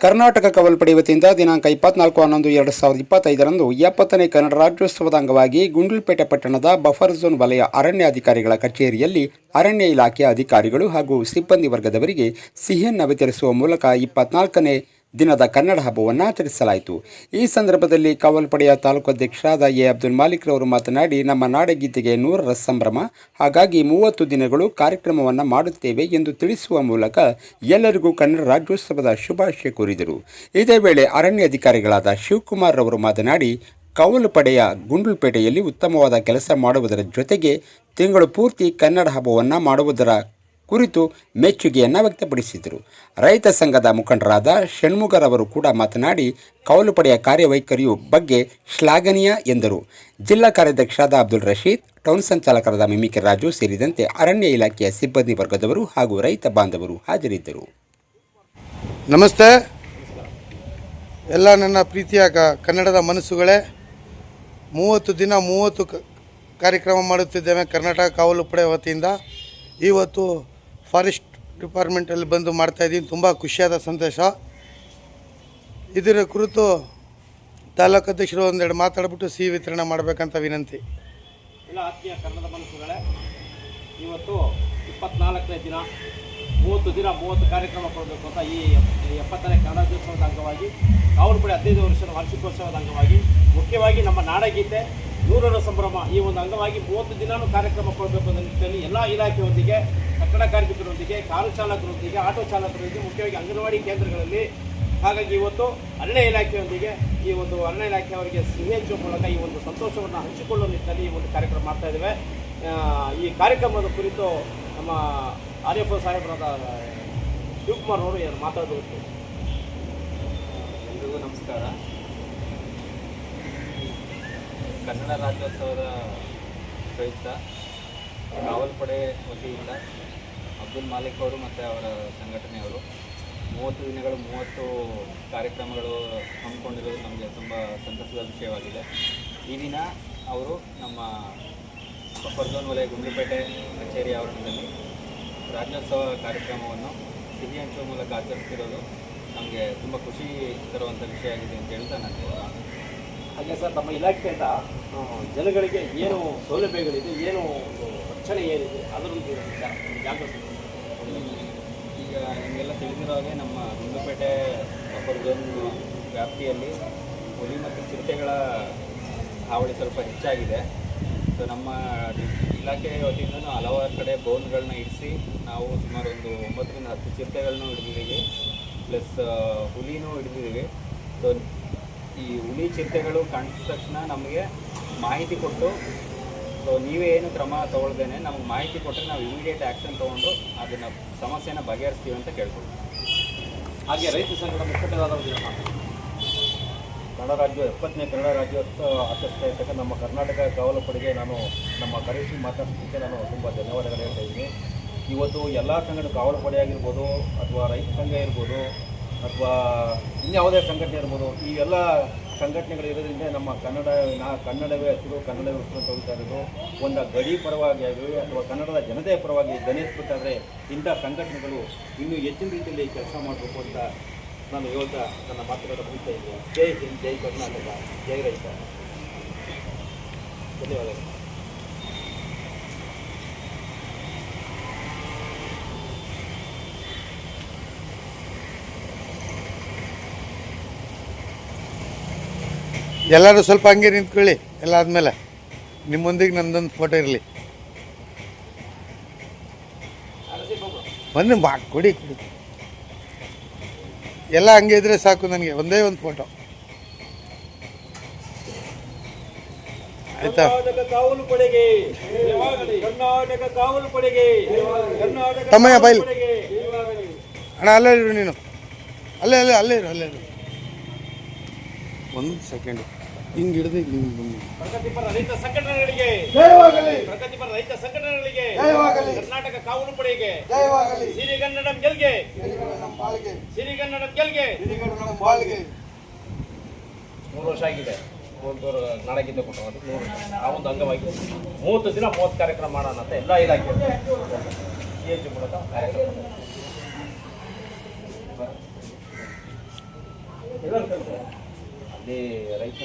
ಕರ್ನಾಟಕ ಕವಲ್ಪಡೆ ವತಿಯಿಂದ ದಿನಾಂಕ ಇಪ್ಪತ್ನಾಲ್ಕು ಹನ್ನೊಂದು ಎರಡು ಸಾವಿರದ ಇಪ್ಪತ್ತೈದರಂದು ಎಪ್ಪತ್ತನೇ ಕನ್ನಡ ರಾಜ್ಯೋತ್ಸವದ ಅಂಗವಾಗಿ ಗುಂಡ್ಲುಪೇಟೆ ಪಟ್ಟಣದ ಬಫರ್ ಝೋನ್ ವಲಯ ಅರಣ್ಯಾಧಿಕಾರಿಗಳ ಕಚೇರಿಯಲ್ಲಿ ಅರಣ್ಯ ಇಲಾಖೆಯ ಅಧಿಕಾರಿಗಳು ಹಾಗೂ ಸಿಬ್ಬಂದಿ ವರ್ಗದವರಿಗೆ ಸಿಹಿಯನ್ನು ವಿತರಿಸುವ ಮೂಲಕ ಇಪ್ಪತ್ನಾಲ್ಕನೇ ದಿನದ ಕನ್ನಡ ಹಬ್ಬವನ್ನು ಆಚರಿಸಲಾಯಿತು. ಈ ಸಂದರ್ಭದಲ್ಲಿ ಕಾವಲ್ಪಡೆಯ ತಾಲೂಕು ಅಧ್ಯಕ್ಷರಾದ ಎ. ಅಬ್ದುಲ್ ಮಾಲಿಕ್ ರವರು ಮಾತನಾಡಿ, ನಮ್ಮ ನಾಡಗೀತೆಗೆ ನೂರರ ಸಂಭ್ರಮ, ಹಾಗಾಗಿ ಮೂವತ್ತು ದಿನಗಳು ಕಾರ್ಯಕ್ರಮವನ್ನು ಮಾಡುತ್ತೇವೆ ಎಂದು ತಿಳಿಸುವ ಮೂಲಕ ಎಲ್ಲರಿಗೂ ಕನ್ನಡ ರಾಜ್ಯೋತ್ಸವದ ಶುಭಾಶಯ ಕೋರಿದರು. ಇದೇ ವೇಳೆ ಅರಣ್ಯ ಅಧಿಕಾರಿಗಳಾದ ಶಿವಕುಮಾರ್ ರವರು ಮಾತನಾಡಿ ಕವಲು ಪಡೆಯ ಗುಂಡ್ಲುಪೇಟೆಯಲ್ಲಿ ಉತ್ತಮವಾದ ಕೆಲಸ ಮಾಡುವುದರ ಜೊತೆಗೆ ತಿಂಗಳು ಪೂರ್ತಿ ಕನ್ನಡ ಹಬ್ಬವನ್ನು ಮಾಡುವುದರ ಕುರಿತು ಮೆಚ್ಚುಗೆಯನ್ನು ವ್ಯಕ್ತಪಡಿಸಿದರು. ರೈತ ಸಂಘದ ಮುಖಂಡರಾದ ಷಣ್ಮುಖರವರು ಕೂಡ ಮಾತನಾಡಿ, ಕೌಲು ಪಡೆಯ ಕಾರ್ಯವೈಖರಿಯು ಬಗ್ಗೆ ಶ್ಲಾಘನೀಯ ಎಂದರು. ಜಿಲ್ಲಾ ಕಾರ್ಯಾಧ್ಯಕ್ಷರಾದ ಅಬ್ದುಲ್ ರಶೀದ್, ಟೌನ್ ಸಂಚಾಲಕರಾದ ಮಿಮಿಕೆ ರಾಜು ಸೇರಿದಂತೆ ಅರಣ್ಯ ಇಲಾಖೆಯ ಸಿಬ್ಬಂದಿ ವರ್ಗದವರು ಹಾಗೂ ರೈತ ಬಾಂಧವರು ಹಾಜರಿದ್ದರು. ನಮಸ್ತೆ. ಎಲ್ಲ ನನ್ನ ಪ್ರೀತಿಯ ಕನ್ನಡದ ಮನಸ್ಸುಗಳೇ, ಮೂವತ್ತು ದಿನ ಮೂವತ್ತು ಕಾರ್ಯಕ್ರಮ ಮಾಡುತ್ತಿದ್ದೇವೆ ಕರ್ನಾಟಕ ಕಾವಲು ಪಡೆ ವತಿಯಿಂದ. ಇವತ್ತು ಫಾರೆಸ್ಟ್ ಡಿಪಾರ್ಟ್ಮೆಂಟಲ್ಲಿ ಬಂದು ಮಾಡ್ತಾಯಿದ್ದೀನಿ ತುಂಬ ಖುಷಿಯಾದ ಸಂತೋಷ ಇದರ ಕುರಿತು ತಾಲೂಕು ಅಧ್ಯಕ್ಷರು ಒಂದೆರಡು ಮಾತಾಡ್ಬಿಟ್ಟು ಸಿಹಿ ವಿತರಣೆ ಮಾಡಬೇಕಂತ ವಿನಂತಿ. ಎಲ್ಲ ಆತ್ಮೀಯ ಕನ್ನಡದ ಮನಸ್ಸುಗಳೇ, ಇವತ್ತು ಇಪ್ಪತ್ನಾಲ್ಕನೇ ದಿನ, ಮೂವತ್ತು ದಿನ, ಮೂವತ್ತು ಕಾರ್ಯಕ್ರಮ ಕೊಡಬೇಕು ಅಂತ ಈ ಎಪ್- ಎಪ್ಪತ್ತನೇ ಕನ್ನಡೋತ್ಸವದ ಅಂಗವಾಗಿ, ಕಾವಲುಪಡೆ ಹದಿನೈದು ವರ್ಷದ ವಾರ್ಷಿಕೋತ್ಸವದ ಅಂಗವಾಗಿ, ಮುಖ್ಯವಾಗಿ ನಮ್ಮ ನಾಡಗೀತೆ ನೂರರ ಸಂಭ್ರಮ ಈ ಒಂದು ಅಂಗವಾಗಿ ಮೂವತ್ತು ದಿನಾನು ಕಾರ್ಯಕ್ರಮ ಕೊಡಬೇಕು ಅನ್ನೋ ನಿಟ್ಟಿನಲ್ಲಿ ಎಲ್ಲ ಇಲಾಖೆಯೊಂದಿಗೆ, ಕಟ್ಟಡ ಕಾರ್ಮಿಕರೊಂದಿಗೆ, ಕಾರು ಚಾಲಕರೊಂದಿಗೆ, ಆಟೋ ಚಾಲಕರೊಂದಿಗೆ, ಮುಖ್ಯವಾಗಿ ಅಂಗನವಾಡಿ ಕೇಂದ್ರಗಳಲ್ಲಿ. ಹಾಗಾಗಿ ಇವತ್ತು ಅರಣ್ಯ ಇಲಾಖೆಯೊಂದಿಗೆ ಈ ಒಂದು ಅರಣ್ಯ ಇಲಾಖೆಯವರಿಗೆ ಸಿಹಿ ಹಂಚುವ ಮೂಲಕ ಈ ಒಂದು ಸಂತೋಷವನ್ನು ಹಂಚಿಕೊಳ್ಳುವ ನಿಟ್ಟಿನಲ್ಲಿ ಈ ಒಂದು ಕಾರ್ಯಕ್ರಮ ಮಾಡ್ತಾ ಇದ್ದೇವೆ. ಈ ಕಾರ್ಯಕ್ರಮದ ಕುರಿತು ನಮ್ಮ ಆರ್ ಎಫ್ ಸಾಹೇಬರಾದ ಶಿವಕುಮಾರ್ ಅವರು ಮಾತಾಡಬೇಕು ಎಲ್ರಿಗೂ ನಮಸ್ಕಾರ. ಕನ್ನಡ ರಾಜ್ಯೋತ್ಸವದ ಪ್ರಯುಕ್ತ ಕಾವಲ್ಪಡೆ ವತಿಯಿಂದ ಅಬ್ದುಲ್ ಮಾಲಿಕ್ ಅವರು ಮತ್ತು ಅವರ ಸಂಘಟನೆಯವರು ಮೂವತ್ತು ದಿನಗಳು, ಮೂವತ್ತು ಕಾರ್ಯಕ್ರಮಗಳು ಹಮ್ಮಿಕೊಂಡಿರೋದು ನಮಗೆ ತುಂಬ ಸಂತಸದ ವಿಷಯವಾಗಿದೆ. ಈ ದಿನ ಅವರು ನಮ್ಮ ಕೊಪ್ಪರ್ಜೋನ್ ವಲಯ ಗುಂಡ್ಲುಪೇಟೆ ಕಚೇರಿ ಆವರಣದಲ್ಲಿ ರಾಜ್ಯೋತ್ಸವ ಕಾರ್ಯಕ್ರಮವನ್ನು ಸಿಹಿ ಹಂಚುವ ಮೂಲಕ ಆಚರಿಸ್ತಿರೋದು ನಮಗೆ ತುಂಬ ಖುಷಿ ತರುವಂಥ ವಿಷಯ ಆಗಿದೆ ಅಂತ ಹೇಳ್ತಾ ನಾನು. ಹಾಗೆ ಸರ್, ನಮ್ಮ ಇಲಾಖೆಯಿಂದ ಜನಗಳಿಗೆ ಏನು ಸೌಲಭ್ಯಗಳಿದೆ, ಏನು ಒಂದು ರಕ್ಷಣೆ ಏನಿದೆ ಅದರೊಂದು ಜಾಗೃತಿ. ಈಗ ನಿಮಗೆಲ್ಲ ತಿಳಿದಿರೋ ಹಾಗೆ ನಮ್ಮ ಬಫರ್ ಝೋನ್ ವ್ಯಾಪ್ತಿಯಲ್ಲಿ ಹುಲಿ ಮತ್ತು ಚಿರತೆಗಳ ಹಾವಳಿ ಸ್ವಲ್ಪ ಹೆಚ್ಚಾಗಿದೆ. ಸೊ ನಮ್ಮ ಇಲಾಖೆ ವತಿಯಿಂದ ಹಲವಾರು ಕಡೆ ಬೋನ್ಗಳನ್ನ ಇಡಿಸಿ ನಾವು ಸುಮಾರು ಒಂದು ಒಂಬತ್ತರಿಂದ ಹತ್ತು ಚಿರತೆಗಳನ್ನೂ ಹಿಡಿದಿದ್ದೀವಿ. ಪ್ಲಸ್ ಹುಲಿನೂ ಹಿಡಿದಿದ್ದೀವಿ. ಸೊ ಈ ಹುಲಿ ಚಿರತೆಗಳು ಕಾಣಿಸಿದ ತಕ್ಷಣ ನಮಗೆ ಮಾಹಿತಿ ಕೊಟ್ಟು ಸೊ ನೀವೇ ಏನು ಕ್ರಮ ತೊಗೊಳ್ದೇನೆ ನಮಗೆ ಮಾಹಿತಿ ಕೊಟ್ಟರೆ ನಾವು ಇಮಿಡಿಯೇಟ್ ಆ್ಯಕ್ಷನ್ ತೊಗೊಂಡು ಅದನ್ನು ಸಮಸ್ಯೆನ ಬಗೆಹರಿಸ್ತೀವಿ ಅಂತ ಕೇಳ್ಕೊಳ್ತೀವಿ ಹಾಗೆ ರೈತ ಸಂಘದ ಮುಖಂಡರಾದವರು? ಕನ್ನಡ ರಾಜ್ಯ ಎಪ್ಪತ್ತನೇ ಕನ್ನಡ ರಾಜ್ಯೋತ್ಸವ ಆಚರಿಸ್ತಾ ಇರ್ತಕ್ಕ ನಮ್ಮ ಕರ್ನಾಟಕ ಕಾವಲು ಪಡೆಗೆ ನಾನು ನಮ್ಮ ಕರೆಸಿ ಮಾತಾಡ್ತಿದ್ದಕ್ಕೆ ನಾನು ತುಂಬ ಧನ್ಯವಾದಗಳು ಹೇಳ್ತಾ ಇದ್ದೀನಿ ಇವತ್ತು ಎಲ್ಲ ಸಂಘದ ಕಾವಲು ಪಡೆ ಆಗಿರ್ಬೋದು ಅಥವಾ ರೈತ ಸಂಘ ಇರ್ಬೋದು ಅಥವಾ ಇನ್ಯಾವುದೇ ಸಂಘಟನೆ ಇರ್ಬೋದು, ಈ ಎಲ್ಲ ಸಂಘಟನೆಗಳು ಇರೋದ್ರಿಂದ ನಮ್ಮ ಕನ್ನಡ, ನಾ ಕನ್ನಡವೇ ಹಸಿರು ಕನ್ನಡವೇ ಹಸಿರು ಅಂತ ಹೋಗ್ತಾ ಇರೋದು. ಒಂದು ಗಡಿ ಪರವಾಗಿ ಆಗಲಿ ಅಥವಾ ಕನ್ನಡದ ಜನತೆಯ ಪರವಾಗಿ ದನಿಸ್ಬಿಟ್ಟಾದರೆ ಇಂಥ ಸಂಘಟನೆಗಳು ಇನ್ನೂ ಹೆಚ್ಚಿನ ರೀತಿಯಲ್ಲಿ ಕೆಲಸ ಮಾಡಬೇಕು ಅಂತ ನಾನು ಹೇಳ್ತಾ ನನ್ನ ಮಾತುಗಳ ಮುಗಿತಾ ಇದ್ದೀನಿ. ಜೈ ಹಿಂದ್, ಜೈ ಕರ್ನಾಟಕ, ಜೈ ರೈತ. ಧನ್ಯವಾದಗಳು. ಎಲ್ಲರೂ ಸ್ವಲ್ಪ ಹಂಗೆ ನಿಂತ್ಕೊಳ್ಳಿ, ಎಲ್ಲ ಆದಮೇಲೆ. ನಿಮ್ಮೊಂದಿಗೆ ನಂದೊಂದು ಫೋಟೋ ಇರಲಿ. ಬಂದು ಬಾ, ಕೊಡಿ ಕೊಡಿ. ಎಲ್ಲ ಹಂಗೆ ಇದ್ರೆ ಸಾಕು ನನಗೆ, ಒಂದೇ ಒಂದು ಫೋಟೋ ಆಯ್ತಾ? ತಮ್ಮಯ್ಯ, ಬೈಲ್. ಅಣ್ಣ, ಅಲ್ಲೇ ಇರು ನೀನು. ಅಲ್ಲೇ ಅಲ್ಲೇ ಅಲ್ಲೇ ಇರು ಅಲ್ಲೇ ಇರು. ಒಂದು ಸೆಕೆಂಡ್ ಹಿಂಗೆ ಹಿಡಿದು ಪ್ರಗತಿಪರ ರೈತ ಸಂಘಟನೆಗಳಿಗೆ. ಜಯವಾಗಲಿ. ಪ್ರಗತಿಪರ ರೈತ ಸಂಘಟನೆಗಳಿಗೆ. ಜಯವಾಗಲಿ. ಕರ್ನಾಟಕ ಕಾವಲು ಪಡೆಗೆ. ಸಿರಿಗನ್ನಡಂ ಗೆಲ್ಗೆ ಸಿರಿಗನ್ನಡಂ ಗೆಲ್ಗೆ ಮೂರು ವರ್ಷ ಆಗಿದೆ. ಒಂದು ನಾಡಗಿಂದ ಕೊಟ್ಟು ನೂರು ವರ್ಷ. ಆ ಒಂದು ಅಂಗವಾಗಿ ಮೂವತ್ತು ದಿನ ಮೂವತ್ತು ಕಾರ್ಯಕ್ರಮ ಮಾಡೋಣ ಅಂತ ಎಲ್ಲ ಇಲಾಖೆ ಸಿ ಎಚ್ ಮೂಲಕ ಕಾರ್ಯಕ್ರಮ. ಅಲ್ಲಿ ರೈತ